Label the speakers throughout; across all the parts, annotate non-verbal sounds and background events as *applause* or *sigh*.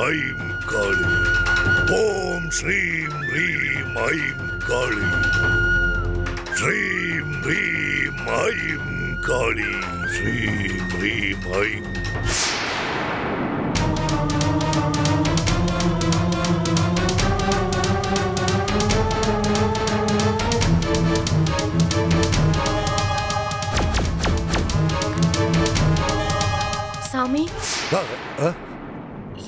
Speaker 1: ரீம் ஐம் காளி ஓம் ஸ்ரீம் ரீம் ஐம் காளி ஸ்ரீம் ரீம் ஐம் காளி ஸ்ரீம் ரீம் ஐம்
Speaker 2: சாமி
Speaker 1: ஆ, ஆ,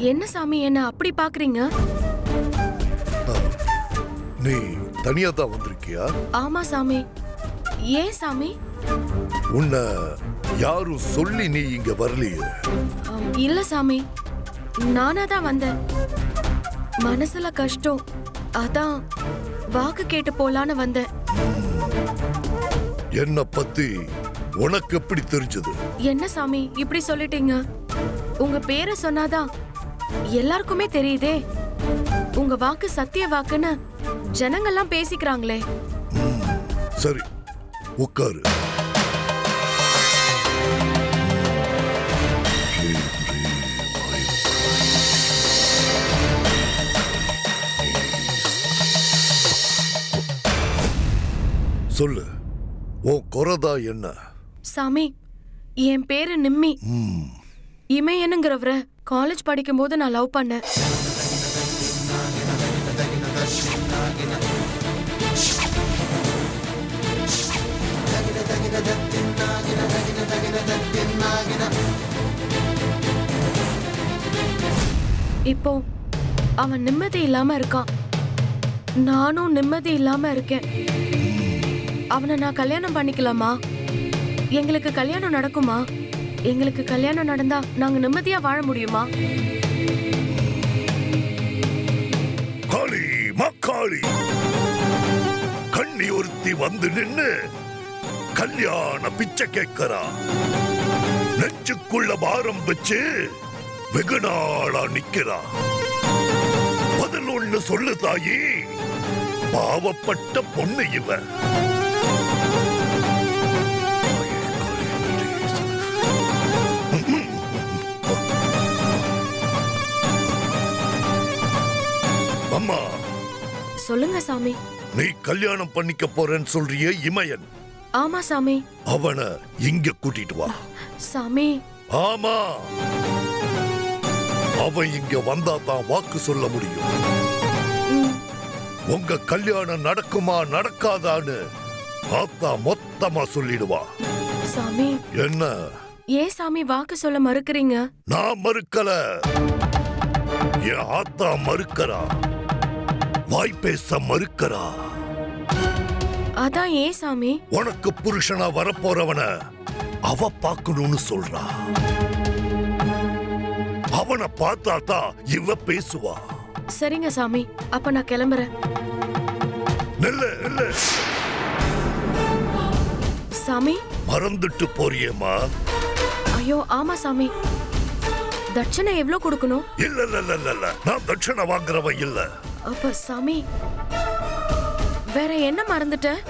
Speaker 2: என்ன சாமி என்ன அப்படி பாக்குறீங்க?
Speaker 1: நீ தனியா தான் வந்திருக்கியா?
Speaker 2: ஆமா சாமி. ஏன் சாமி?
Speaker 1: உன்னை யாரும் சொல்லி நீ இங்க வரலையே.
Speaker 2: இல்ல சாமி. நானா தான் வந்தேன். மனசுல கஷ்டம். அதான் வாக்கு கேட்டு போலான்னு வந்தேன்.
Speaker 1: என்ன பத்தி உனக்கு எப்படி தெரிஞ்சது?
Speaker 2: என்ன சாமி இப்படி சொல்லிட்டீங்க? உங்க பேரை சொன்னாதான் எல்லாருக்குமே தெரியுதே. உங்க வாக்கு சத்திய வாக்குன்னு ஜனங்கள்லாம் பேசிக்கிறாங்களே.
Speaker 1: சரி உட்காரு சொல்லு உன் குறதா என்ன?
Speaker 2: சாமி என் பேரு நிம்மி. இமையனுங்கிறவரை. காலேஜ் படிக்கும்போது நான் லவ் பண்ணேன். இப்போ அவன் நிம்மதி இல்லாம இருக்கான். நானும் நிம்மதி இல்லாம இருக்கேன். அவனை நான் கல்யாணம் பண்ணிக்கலாமா? எங்களுக்கு கல்யாணம் நடக்குமா? எங்களுக்கு கல்யாணம் நடந்தா நாங்க நிம்மதியா வாழ முடியுமா?
Speaker 1: காளி மக்காளி கண்ணி ஒருத்தி வந்து நின்னு கல்யாண பிச்சை கேட்கறா. நெஞ்சுக்குள்ள பாரம் வச்சு வெகு நாளா நிக்கிறா. பதில் ஒண்ணு சொல்லு தாயி. பாவப்பட்ட பொண்ணு இவன் அம்மா.
Speaker 2: சொல்லுங்க சாமி.
Speaker 1: நீ கல்யாணம் பண்ணிக்க போறேன்னு சொல்றியே இமயன்.
Speaker 2: ஆமா சாமி.
Speaker 1: அவனை இங்க கூட்டிட்டு வா.
Speaker 2: சாமி.
Speaker 1: ஆமா. அவன் இங்க வந்தா தான் வாக்கு சொல்ல முடியும். உங்க கல்யாணம் நடக்குமா நடக்காதான்னு ஆத்தா மொத்தமா சொல்லிடுவா.
Speaker 2: சாமி.
Speaker 1: என்ன?
Speaker 2: ஏன் சாமி வாக்கு சொல்ல மறுக்கறீங்க?
Speaker 1: நான் மறுக்கல. என் ஆத்தா மறுக்கறா. வாய் பேச மறுக்கறா.
Speaker 2: அதான் ஏன் சாமி?
Speaker 1: உனக்கு புருஷனா வரப்போறவன அவ பார்க்கணும்னு சொல்றா. அவனை பார்த்தா தான் இவ பேசுவா.
Speaker 2: சரிங்க சாமி அப்ப நான் கிளம்புறேன்.
Speaker 1: நெல்ல நெல்ல.
Speaker 2: சாமி?
Speaker 1: மறந்துட்டு போறியேம்மா.
Speaker 2: ஐயோ ஆமா சாமி. தட்சணை எவ்வளவு கொடுக்கணும்?
Speaker 1: இல்ல இல்ல இல்ல, இல்ல. நான் தட்சணை வாங்குறவன் இல்ல.
Speaker 2: அப்ப சாமி. வேற என்ன மறந்துட்டேன்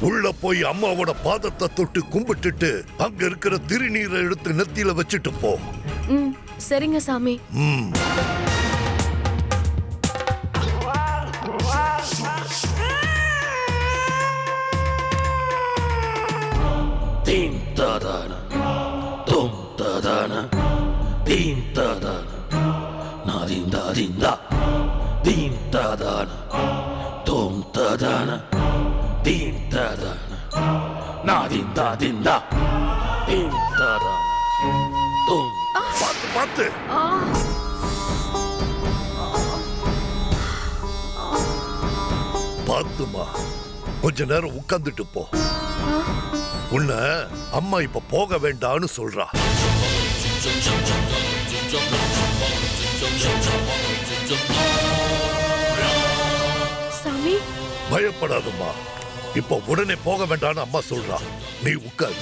Speaker 1: உள்ள போய் அம்மாவோட பாதத்தை தொட்டு கும்பிட்டுட்டு அங்க இருக்கிற திருநீரை எடுத்து நெத்தியில வச்சுட்டு போ.
Speaker 2: ம் சரிங்க சாமி.
Speaker 1: ம்.
Speaker 3: tadana, dum tadana, din tadana, na din da din da, din tadana, dum tadana, din tadana, na din da din da, din tadana, dum.
Speaker 1: பார்த்து பார்த்து
Speaker 2: ஆ
Speaker 1: பார்த்துமா கொஞ்ச நேரம் உட்கார்ந்துட்டு போ உன்னை அம்மா இப்ப போக வேண்டாம்னு சொல்றா
Speaker 2: சாமி
Speaker 1: பயப்படாதம்மா. இப்போ உடனே போக வேண்டாம்னு அம்மா சொல்றா. நீ உட்காரு.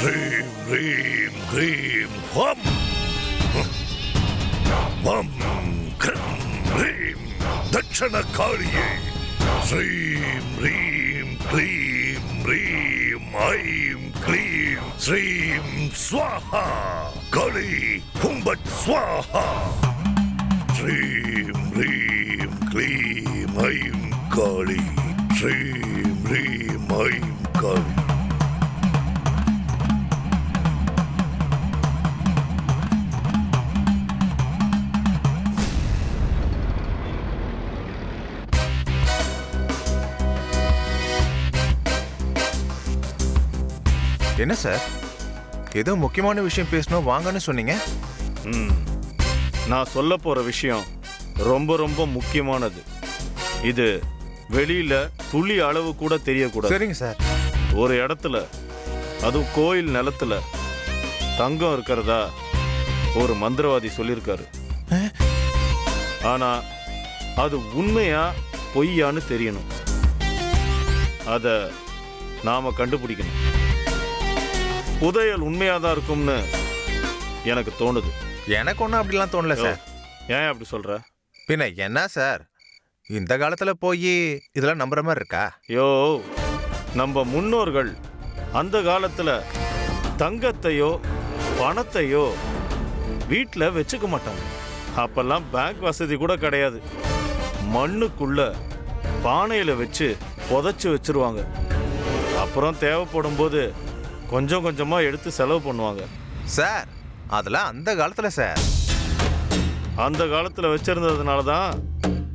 Speaker 1: ஹ்ரீம் ஹ்ரீம் ஹ்ரீம் ஹம். மம் கிரம் ஹ்ரீம் தட்சண காளியே ஸ்ரீம் ஹ்ரீம் க்ளீம் ஹ்ரீம் ஐம் க்ளீம் ஸ்ரீம் ஸ்வாஹா. காளி கும்பட் ஸ்வாஹா ஸ்ரீம் ரீம் க்ளீம் ஐம் காளி ஸ்ரீம் ரீம் ஐம் காளி
Speaker 4: என்ன சார் ஏதோ முக்கியமான விஷயம் பேசணும் வாங்கன்னு சொன்னீங்க?
Speaker 5: ம். நான் சொல்ல போற விஷயம் ரொம்ப ரொம்ப முக்கியமானது. இது வெளியில துளி அளவு கூட தெரியக்கூடாது.
Speaker 4: சரிங்க சார்.
Speaker 5: ஒரு இடத்துல அதுவும் கோயில் நிலத்துல தங்கம் இருக்கிறதா ஒரு மந்திரவாதி சொல்லியிருக்காரு. ஆனா அது உண்மையா பொய்யான்னு தெரியணும். அத நாம கண்டுபிடிக்கணும். புதையல் உண்மையா தான் இருக்கும்னு எனக்கு தோணுது.
Speaker 4: எனக்கு ஒன்றும் அப்படிலாம் தோணல சார்.
Speaker 5: ஏன் அப்படி சொல்ற?
Speaker 4: பின்ன என்ன சார்? இந்த காலத்துல போய் இதெல்லாம் நம்புற மாதிரி இருக்கா?
Speaker 5: யோ நம்ம முன்னோர்கள் அந்த காலத்துல தங்கத்தையோ பணத்தையோ வீட்டில் வச்சுக்க மாட்டாங்க. அப்பெல்லாம் பேங்க் வசதி கூட கிடையாது. மண்ணுக்குள்ள பானையில வச்சு புதைச்சு வச்சிருவாங்க. அப்புறம் தேவைப்படும் போது கொஞ்சம் கொஞ்சமா எடுத்து செலவு பண்ணுவாங்க.
Speaker 4: சார் அதெல்லாம் அந்த காலத்துல சார்.
Speaker 5: அந்த காலத்துல வச்சிருந்ததுனால தான்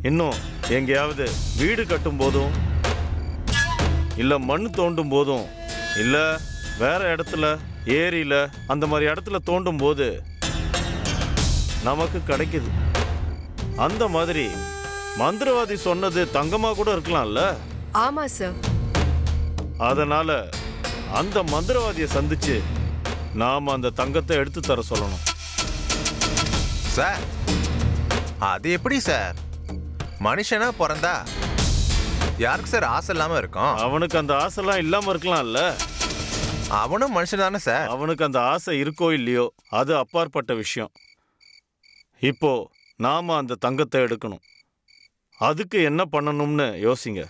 Speaker 5: இன்னும் எங்கேயாவது வீடு கட்டும் போதும் இல்ல மண் தோண்டும் போதும் இல்ல வேற இடத்துல ஏரியில அந்த மாதிரி இடத்துல தோண்டும் போது நமக்கு கிடைக்குது. அந்த மாதிரி மந்திரவாதி சொன்னது தங்கமா கூட இருக்கலாம்ல?
Speaker 6: ஆமா சார்.
Speaker 5: அதனால அந்த மந்திரவாதியை சந்திச்சு நாம அந்த தங்கத்தை எடுத்து தர சொல்லணும்.
Speaker 4: சார் அது எப்படி சார்? மனுஷனா பிறந்தா யாருக்கு சார் ஆசை இல்லாம இருக்கும்?
Speaker 5: அவனுக்கு அந்த ஆசைலாம் இல்லாம இருக்கலாம்ல.
Speaker 4: அவனும் மனுஷன் தானே சார்?
Speaker 5: அவனுக்கு அந்த ஆசை இருக்கோ இல்லையோ அது அப்பாற்பட்ட விஷயம். இப்போ நாம அந்த தங்கத்தை எடுக்கணும். அதுக்கு என்ன பண்ணணும்னு யோசிங்க.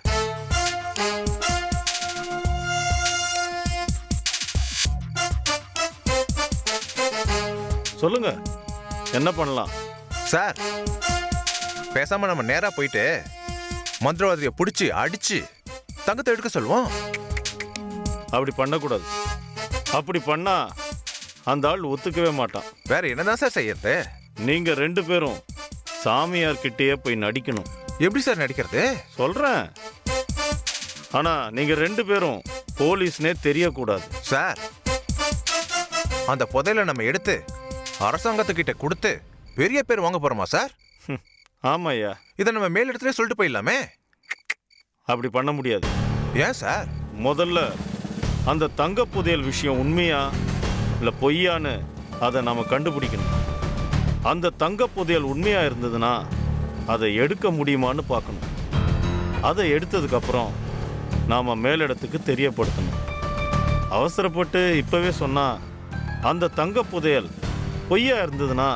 Speaker 5: சொல்லுங்க. என்ன பண்ணலாம்?
Speaker 4: சார் பேசாம நம்ம நேரா போயிட்டு மந்திரவாதியை பிடிச்சி அடிச்சு தங்கத்தை எடுக்க சொல்லுவோம்.
Speaker 5: அப்படி பண்ணக்கூடாது. அப்படி பண்ணா அந்த ஆள் ஒத்துக்கவே மாட்டான்.
Speaker 4: வேற என்னதான் சார் செய்யறது?
Speaker 5: நீங்க ரெண்டு பேரும் சாமியார்கிட்டயே போய் நடிக்கணும்.
Speaker 4: எப்படி சார் நடிக்கிறது?
Speaker 5: சொல்றேன். ஆனா நீங்க ரெண்டு பேரும் போலீஸ்னே தெரியக்கூடாது.
Speaker 4: சார் அந்த புதையலை நம்ம எடுத்து அரசாங்கத்துக்கிட்ட கொடுத்து பெரிய பேர் வாங்க போறோமா சார்?
Speaker 5: ஹம், ஆமாய்யா.
Speaker 4: இதை நம்ம மேலிடத்துல சொல்லிட்டு போயிடலாமே?
Speaker 5: அப்படி பண்ண முடியாது.
Speaker 4: ஏன் சார்?
Speaker 5: முதல்ல அந்த தங்க புதையல் விஷயம் உண்மையா இல்ல பொய்யான்னு அதை நாம கண்டுபிடிக்கணும். அந்த தங்க புதையல் உண்மையா இருந்ததுன்னா அதை எடுக்க முடியுமான்னு பார்க்கணும். அதை எடுத்ததுக்கு அப்புறம் நாம மேலிடத்துக்கு தெரியப்படுத்தணும். அவசரப்பட்டு இப்பவே சொன்னா அந்த தங்க புதையல் பொய்யா இருந்ததுன்னா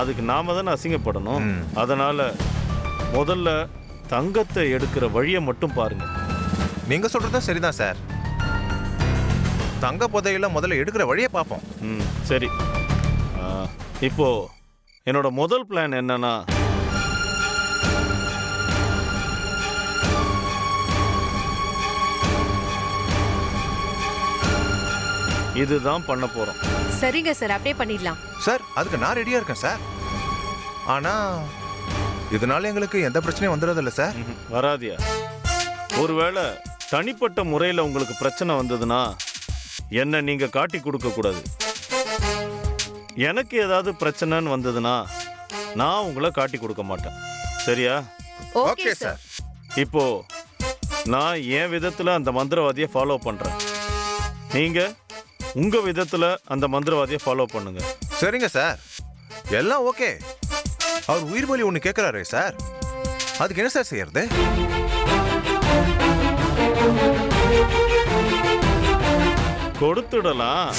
Speaker 5: அதுக்கு நாம தானே அசிங்கப்படணும். அதனால முதல்ல தங்கத்தை எடுக்கிற வழியை மட்டும் பாருங்க.
Speaker 4: நீங்க சொல்றதும் சரிதான் சார். தங்க புதையல முதல்ல எடுக்கிற வழியை பார்ப்போம்.
Speaker 5: ம் சரி. இப்போ என்னோட முதல் பிளான் என்னன்னா இதுதான் பண்ண போறோம்.
Speaker 6: சரிங்க சார். அப்படியே பண்ணிடலாம்.
Speaker 4: சார் அதுக்கு நான் ரெடியா இருக்கேன் சார். ஆனா இதனால எங்களுக்கு எந்த பிரச்சனையும் வந்துடுறதில்ல சார்.
Speaker 5: ம்ஹும், வராதியா? ஒருவேளை தனிப்பட்ட முறையில் உங்களுக்கு பிரச்சனை வந்ததுன்னா என்ன நீங்க காட்டி கொடுக்க கூடாது. எனக்கு ஏதாவது பிரச்சனைன்னு வந்ததுன்னா நான் உங்களை காட்டி கொடுக்க மாட்டேன். சரியா?
Speaker 6: Okay sir.
Speaker 5: இப்போ நான் என் விதத்துல அந்த மந்திரவாதியை ஃபாலோ பண்றேன். நீங்க? உங்க விதத்துல அந்த மந்திரவாதியை ஃபாலோ பண்ணுங்க.
Speaker 4: சரிங்க சார். எல்லாம் ஓகே. அவர் உயிர் பலி ஒன்று கேட்குறாரு சார். அதுக்கு என்ன சார் செய்யறது?
Speaker 5: கொடுத்துடலாம்.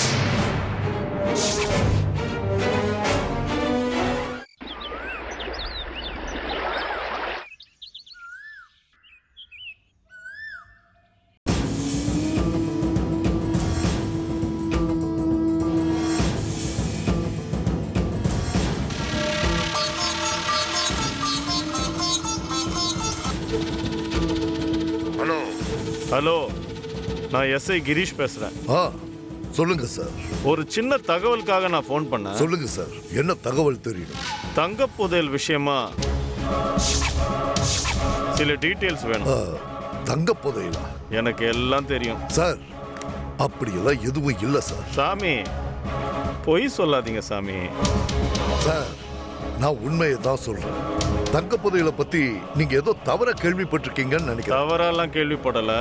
Speaker 5: நான் எஸ்ஐ கிரீஷ் பேசுறேன்.
Speaker 1: ஆ சொல்லுங்க சார்.
Speaker 5: ஒரு சின்ன தகவலுக்காக நான் ஃபோன் பண்ணேன்.
Speaker 1: சொல்லுங்க சார் என்ன தகவல் தெரியணும்
Speaker 5: தங்க புதையல் விஷயமா சில டீட்டெயில்ஸ் வேணும்.
Speaker 1: ஆ, தங்க புதையலா
Speaker 5: எனக்கு எல்லாம் தெரியும்.
Speaker 1: சார் அப்படியெல்லாம் எதுவும் இல்லை சார்.
Speaker 5: சாமி பொய் சொல்லாதீங்க சாமி.
Speaker 1: சார் நான் உண்மையை தான் சொல்றேன். தங்க புதையலை பத்தி நீங்க ஏதோ தவற கேள்விப்பட்டிருக்கீங்கன்னு நினைக்கிறேன்.
Speaker 5: தவறாலாம் கேள்விப்படல.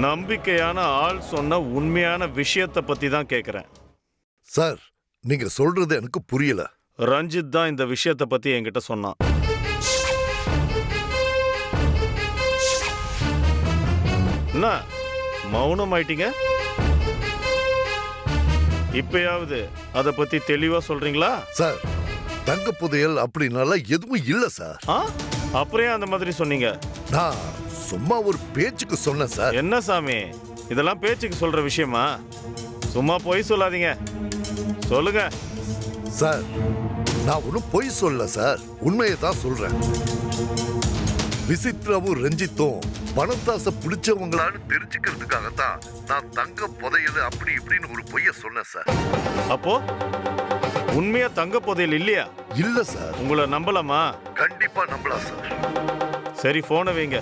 Speaker 5: நம்பிக்கையான ஆள் சொன்ன உண்மையான விஷயத்தை பத்தி தான் கேட்குறேன்
Speaker 1: சார் நீங்க சொல்றது எனக்கு புரியல.
Speaker 5: ரஞ்சித் தான் இந்த விஷயத்தை பத்தி என்கிட்ட சொன்னான். என்ன? மௌனம் ஆயிட்டீங்க இப்பயாவது அதை பத்தி தெளிவா சொல்றீங்களா?
Speaker 1: சார் தங்க புதையல் அப்படின்னால எதுவும் இல்லை சார்.
Speaker 5: ஆ? அப்புறம் ஏன் அந்த மாதிரி சொன்னீங்க.
Speaker 1: நான் சும்மா ஒரு பேச்சுக்கு சொன்னேன் சார்.
Speaker 5: என்ன சாமி? இதெல்லாம் பேச்சுக்கு சொல்ற விஷயமா? சும்மா பொய் சொல்லாதீங்க. சொல்லுங்க.
Speaker 1: சார் நான் ஒன்றும் பொய் சொல்ல சார். உண்மையை தான் சொல்றேன். விசித்ராவும் ரஞ்சித்தும் பணத்தாசை பிடிச்சவங்களான்னு தெரிஞ்சுக்கிறதுக்காக தான் நான் தங்க புதையல் அப்படி இப்படின்னு ஒரு பொய்ய சொன்னேன் சார்.
Speaker 5: அப்போ? உண்மையா தங்க புதையல் இல்லையா?
Speaker 1: இல்ல சார்.
Speaker 5: உங்களை நம்பலாமா?
Speaker 1: கண்டிப்பா நம்பலாம் சார்.
Speaker 5: சரி போனை வைங்க.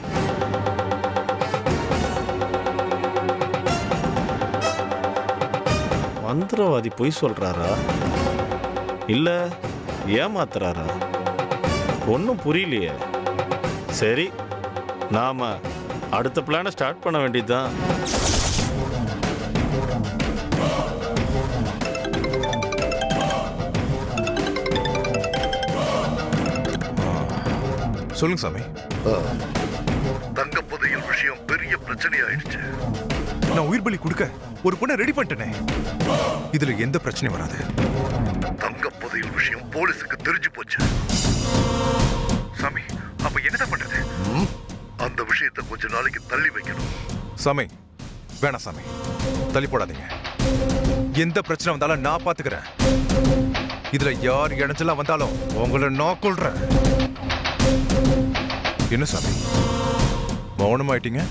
Speaker 5: மந்திரவாதி பொய் சொல்றாரா? இல்ல ஏமாத்துறாரா? ஒன்றும் புரியலையே. சரி நாம அடுத்த பிளானை ஸ்டார்ட் பண்ண வேண்டியதுதான்.
Speaker 4: சொல்லுங்க சாமி.
Speaker 1: தங்க புதையல் விஷயம் பெரிய பிரச்சனை ஆயிடுச்சு
Speaker 7: நான் உயிர் பலி கொடுக்க. ஒரு பொண்ணை ரெடி பண்ணிட்டேனே. இதுல எந்த பிரச்சனையும் வராது.
Speaker 1: தங்க புதையல் விஷயம் போலீஸுக்கு தெரிஞ்சு போச்சு.
Speaker 7: சாமி அப்ப என்னதான் பண்றது?
Speaker 1: அந்த விஷயத்தை கொஞ்ச நாளைக்கு தள்ளி வைக்கணும்.
Speaker 7: சாமி வேணாம் சாமி. தள்ளி போடாதீங்க. எந்த பிரச்சனை வந்தாலும் நான் பாத்துக்கிறேன். இதுல யார் இணைஞ்செல்லாம் வந்தாலும் உங்களை நான் கொள்றேன் என்ன சாமி? மௌனமாயிட்டீங்க?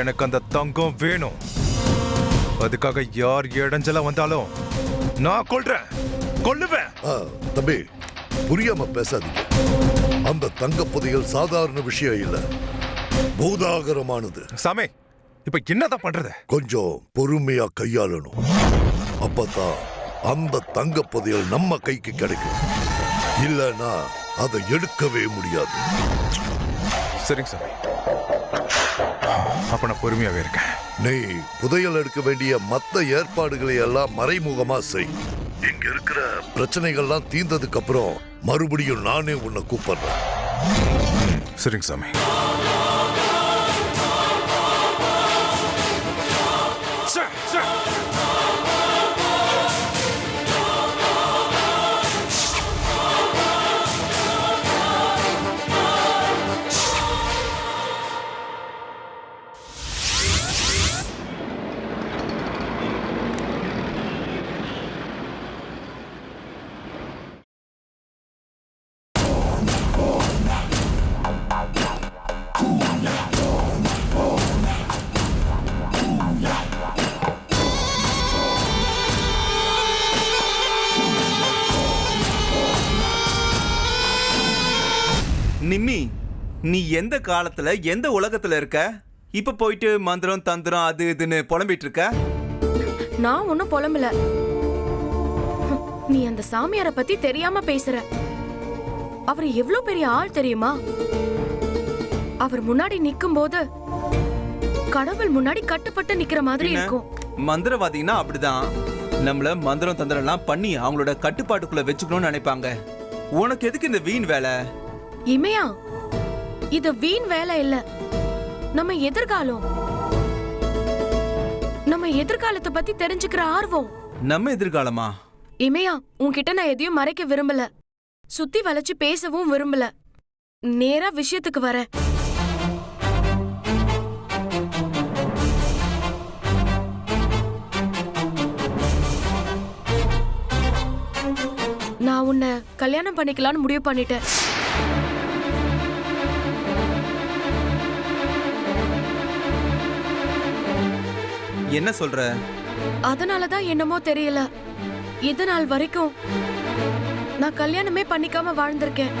Speaker 7: எனக்கு அந்த தங்கம் வேணும். அதுக்காக யார் இடைஞ்செல்லாம் வந்தாலும் நான் கொள்றேன் கொல்லுவேன்.
Speaker 1: தம்பி புரியாம பேசாதீங்க. அந்த தங்க புதையல் சாதாரண விஷயம் இல்ல. பூதாகரமானது.
Speaker 7: சாமி இப்ப என்னதான் பண்றது?
Speaker 1: கொஞ்சம் பொறுமையா கையாளணும். அப்பதான் அந்த தங்க புதையல் நம்ம கைக்கு கிடைக்கும். இல்லனா அதை எடுக்கவே முடியாது.
Speaker 7: சரிங்க சாமி. அப்ப நான் பொறுமையாவே இருக்கேன்.
Speaker 1: நீ புதையல் எடுக்க வேண்டிய மத்த ஏற்பாடுகளை எல்லாம் மறைமுகமா செய். இங்க இருக்கிற பிரச்சனைகள்லாம் தீர்ந்ததுக்கு அப்புறம் மறுபடியும் நானே உன்னை கூப்பிடுறேன்.
Speaker 7: சரிங்க சாமி.
Speaker 8: எந்த காலத்துல எந்த உலகத்துல இருக்க? இப்ப போயிட்டு மந்திரம் தந்திரம் அது இதுன்னு புலம்பிட்டு இருக்க?
Speaker 2: நான் ஒன்னும் புலம்பல. நீ அந்த சாமியார பத்தி தெரியாம பேசுற. அவர் எவ்வளவு பெரிய ஆள் தெரியுமா? அவர் முன்னாடி நிக்கும் போது கடவுள் முன்னாடி கட்டுப்பட்டு நிக்கிற மாதிரி? இருக்கும்.
Speaker 8: மந்திரவாதின்னா அப்படிதான். நம்மள மந்திரம் தந்திரம் பண்ணி அவங்களோட கட்டுப்பாட்டுக்குள்ள வச்சுக்கணும்னு நினைப்பாங்க. உனக்கு எதுக்கு இந்த வீண் வேலை?
Speaker 2: இமையா இது வீண் வேலை இல்ல. நம்ம எதிர்காலம். நம்ம எதிர்காலத்தை பத்தி தெரிஞ்சுக்கிற ஆர்வம்.
Speaker 8: நம்ம எதிர்காலமா?
Speaker 2: இமையா உன்கிட்ட நான் எதையும் மறைக்க விரும்பல. சுத்தி வளைச்சு பேசவும் விரும்பல. நேரா விஷயத்துக்கு வரேன் நான் உன்னை கல்யாணம் பண்ணிக்கலாம்னு முடிவு பண்ணிட்டேன்.
Speaker 8: என்ன சொல்ற?
Speaker 2: அதனாலதான் என்னமோ தெரியல. இது நாள் வரைக்கும் நான் கல்யாணமே பண்ணிக்காம வாழ்ந்திருக்கேன்.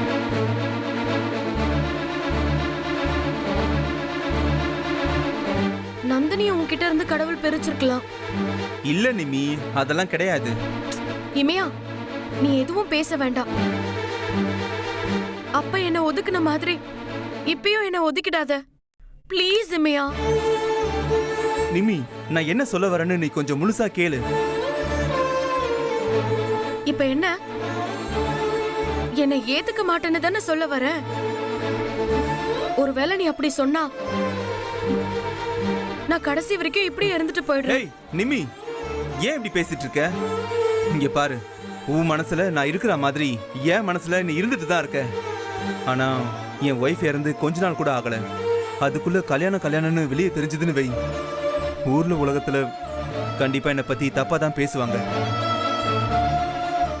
Speaker 2: நந்தினி உன்கிட்ட இருந்து கடவுள் பிரிச்சிருக்கலாம்.
Speaker 8: இல்ல நிம்மி அதெல்லாம் கிடையாது.
Speaker 2: இமையா நீ எதுவும் பேச வேண்டாம். அப்ப என்ன ஒதுக்குன மாதிரி இப்பயும் என்ன ஒதுக்கிடாத. ப்ளீஸ் இமையா.
Speaker 8: நிம்மி நான் என்ன சொல்ல வரேன்னு நீ கொஞ்சம் முழுசா கேளு.
Speaker 2: இப்ப என்ன? என்னை ஏத்துக்க மாட்டேன்னு தானே சொல்ல வர? ஒருவேளை நீ அப்படி சொன்னா நான் கடைசி வரைக்கும் இப்படி இருந்துட்டு போயிடுறேன்.
Speaker 8: நிம்மி ஏன் இப்படி பேசிட்டு இருக்க? இங்க பாரு உன் மனசுல நான் இருக்கிற மாதிரி என் மனசுல நீ இருந்துட்டு தான் இருக்க. ஆனா என் ஒய்ஃப் இறந்து கொஞ்ச நாள் கூட ஆகல. அதுக்குள்ள கல்யாணம் கல்யாணம்னு வெளியே தெரிஞ்சதுன்னு வை. ஊர்ல உலகத்துல கண்டிப்பா என்னை பத்தி தப்பா தான் பேசுவாங்க.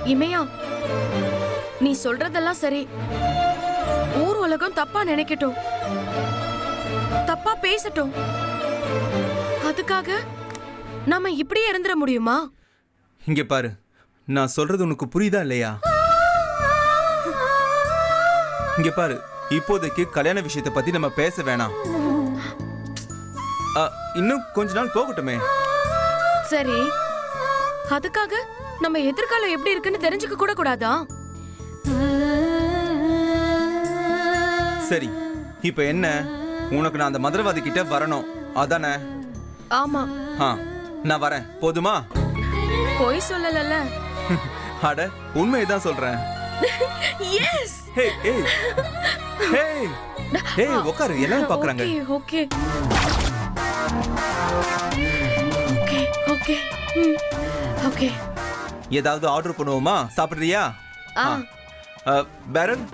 Speaker 2: இமையா நீ சொல்றதெல்லாம் சரி. ஊர் உலகம் தப்பா நினைக்கட்டும். தப்பா பேசட்டும். அதுக்காக நாம இப்படியே இருந்துட முடியுமா?
Speaker 8: இங்க பாரு நான் சொல்றது உனக்கு புரியுதா இல்லையா? இங்க பாரு இப்போதைக்கு கல்யாண விஷயத்தை பத்தி நம்ம பேச வேணாம். இன்னும் கொஞ்ச நாள் போகட்டுமே.
Speaker 2: சரி. அதுக்காக நம்ம எதிர்காலம் எப்படி இருக்குன்னு தெரிஞ்சுக்க கூட கூடாதா?
Speaker 8: சரி இப்ப என்ன? உனக்கு நான் அந்த மந்திரவாதி கிட்ட வரணும். அதானே?
Speaker 2: ஆமா.
Speaker 8: ஆ நான் வரேன். போதுமா?
Speaker 2: பொய் சொல்லலல்ல. *laughs*
Speaker 8: அட உண்மையை தான் சொல்றேன். *laughs*
Speaker 2: எஸ்
Speaker 8: ஹே ஏய். ஹே. *laughs* ஏய் உட்காரு எல்லாரும் பாக்குறாங்க.
Speaker 2: Okay okay. Okay okay okay
Speaker 8: ஏதாவது ஆர்டர் பண்ணுவோமா? சாப்பிடுறியா?
Speaker 2: ஆ.
Speaker 8: பேரன்?